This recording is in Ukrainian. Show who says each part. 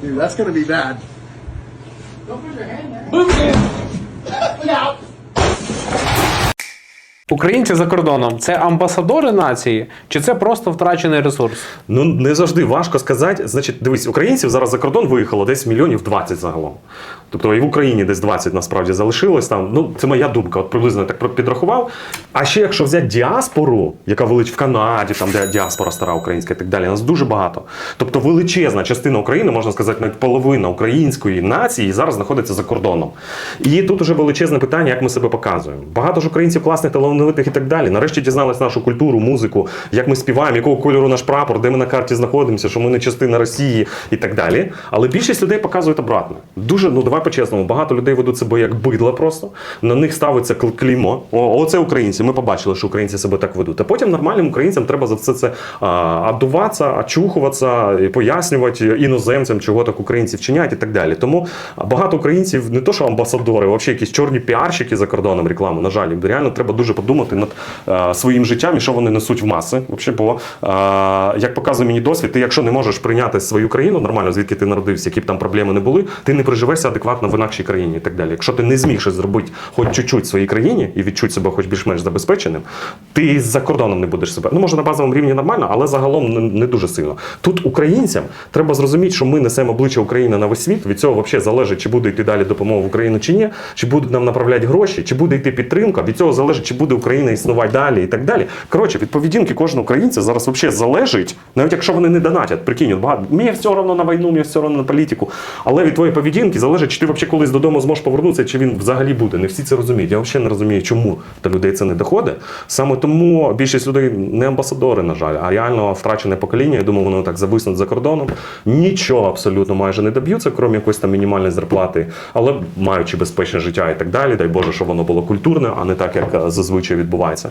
Speaker 1: Dude, that's gonna be bad. Don't put your hand there. Boom! Look out!
Speaker 2: Українці за кордоном це амбасадори нації, чи це просто втрачений ресурс?
Speaker 3: Ну не завжди важко сказати. Значить, дивись, українців зараз за кордон виїхало десь мільйонів 20 загалом. Тобто і в Україні десь 20 насправді залишилось там. Ну це моя думка, от приблизно так підрахував. А ще якщо взяти діаспору, яка велич в Канаді, там де діаспора стара українська і так далі, нас дуже багато. Тобто величезна частина України, можна сказати, навіть половина української нації зараз знаходиться за кордоном. І тут уже величезне питання, як ми себе показуємо. Багато ж українців класних, талановитих і так далі. Нарешті дізналися нашу культуру, музику, як ми співаємо, якого кольору наш прапор, де ми на карті знаходимося, що ми не частина Росії і так далі. Але більшість людей показують обратно. Дуже, ну давай по-чесному, багато людей ведуть себе як бидла просто. На них ставиться кл- клеймо. Оце українці. Ми побачили, що українці себе так ведуть. А потім нормальним українцям треба за все це адуватися, очухуватися, пояснювати іноземцям, чого так українці вчиняють і так далі. Тому багато українців не то, що амбасадори, а взагалі якісь чорні піарщики за кордоном рекламу. На жаль, реально треба дуже подумати над е, своїм життям і що вони несуть в маси. Вообще, бо е, як показує мені досвід, ти якщо не можеш прийняти свою країну нормально, звідки ти народився, які б там проблеми не були, ти не приживешся адекватно в інакшій країні і так далі. Якщо ти не зміг щось зробити хоч чуть-чуть своїй країні і відчути себе хоч більш-менш забезпеченим, ти за кордоном не будеш себе. Ну може на базовому рівні нормально, але загалом не, не дуже сильно. Тут українцям треба зрозуміти, що ми несемо обличчя України на весь світ. Від цього взагалі залежить, чи буде йти далі допомога в Україну чи ні, чи будуть нам направляти гроші, чи буде йти підтримка. Від цього залежить, чи буде Україна існувати далі і так далі. Коротше, від поведінки кожного українця зараз взагалі залежить, навіть якщо вони не донатять, прикинь, багато мені все одно на війну, мені все одно на політику. Але від твоєї поведінки залежить, чи ти взагалі колись додому зможеш повернутися, чи він взагалі буде. Не всі це розуміють. Я взагалі не розумію, чому до людей це не доходить. Саме тому більшість людей не амбасадори, на жаль, а реально втрачене покоління. Я думаю, воно так зависнуть за кордоном. Нічого абсолютно майже не доб'ються, крім якоїсь там мінімальної зарплати, але маючи безпечне життя і так далі. Дай Боже, щоб воно було культурне, а не так, як е, зазвичай відбувається.